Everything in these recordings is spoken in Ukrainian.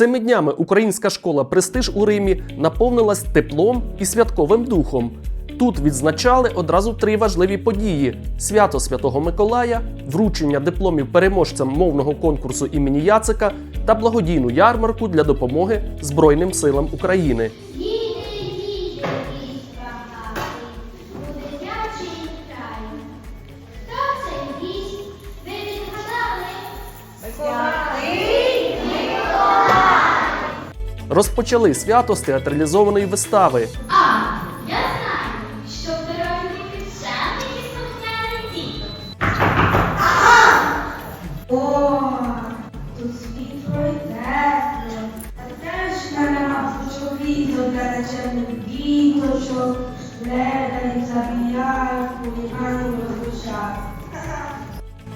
Цими днями українська школа Престиж у Римі наповнилась теплом і святковим духом. Тут відзначали одразу три важливі події: свято Святого Миколая, вручення дипломів переможцям мовного конкурсу імені Яцика та благодійну ярмарку для допомоги Збройним силам України. Розпочали свято з театралізованої вистави. А, я знаю, що пирожники самі слухняні діти. О, тут світло й тепло, а теж на почовіто для вечерних діточок, полігають розлучати.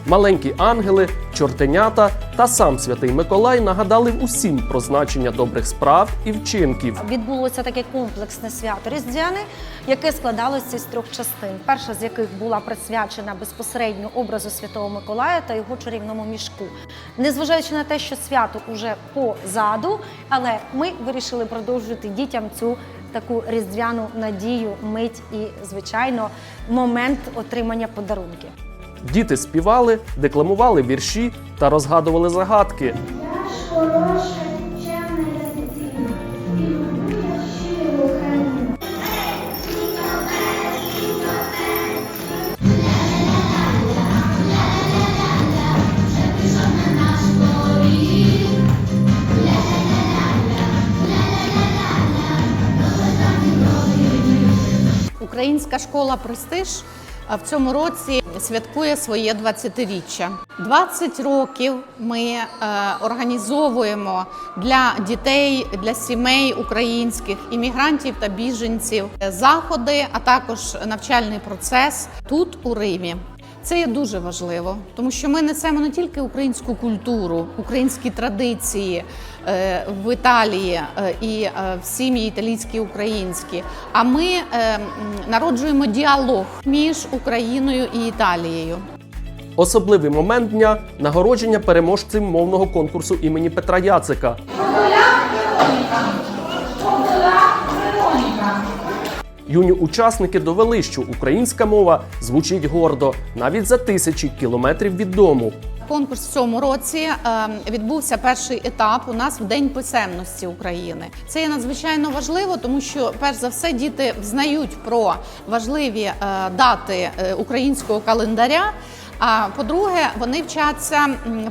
Маленькі ангели, чортенята та сам святий Миколай нагадали усім про значення добрих справ і вчинків. Відбулося таке комплексне свято Різдвяне, яке складалося з трьох частин. Перша з яких була присвячена безпосередньо образу Святого Миколая та його чарівному мішку. Незважаючи на те, що свято уже позаду, але ми вирішили продовжити дітям цю таку різдвяну надію, мить і, звичайно, момент отримання подарунків. Діти співали, декламували вірші та розгадували загадки. Я ж хороша дівчина дитина, і люблю я щиро Україну. Українська школа Престиж в цьому році святкує своє 20-річчя. 20 років ми е, організовуємо для дітей, для сімей українських іммігрантів та біженців заходи, а також навчальний процес тут у Римі. Це є дуже важливо, тому що ми несемо не тільки українську культуру, українські традиції е, в Італії е, і е, в сім'ї італійські, українські. А ми е, народжуємо діалог між Україною і Італією. Особливий момент дня нагородження переможців мовного конкурсу імені Петра Яцика. Юні учасники довели, що українська мова звучить гордо навіть за тисячі кілометрів від дому. Конкурс в цьому році е, відбувся перший етап у нас в День писемності України. Це є надзвичайно важливо, тому що перш за все діти взнають про важливі е, дати е, українського календаря. А по-друге, вони вчаться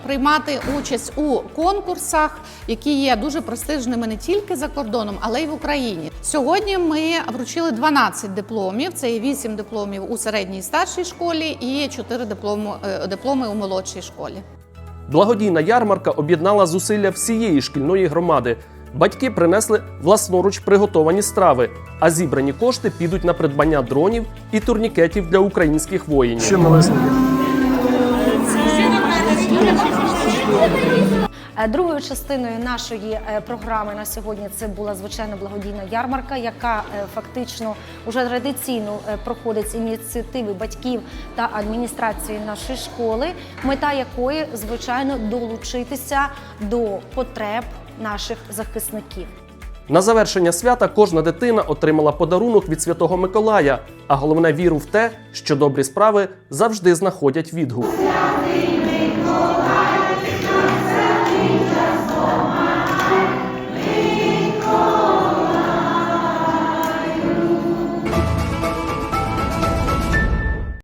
приймати участь у конкурсах, які є дуже престижними не тільки за кордоном, але й в Україні. Сьогодні ми вручили 12 дипломів. Це є 8 дипломів у середній і старшій школі і 4 дипломи, е, дипломи у молодшій школі. Благодійна ярмарка об'єднала зусилля всієї шкільної громади. Батьки принесли власноруч приготовані страви, а зібрані кошти підуть на придбання дронів і турнікетів для українських воїнів. Ще Е, Другою частиною нашої е, програми на сьогодні це була звичайно благодійна ярмарка, яка е, фактично уже традиційно е, проходить з ініціативи батьків та адміністрації нашої школи, мета якої звичайно долучитися до потреб наших захисників. На завершення свята кожна дитина отримала подарунок від Святого Миколая, а головне віру в те, що добрі справи завжди знаходять відгук. Святий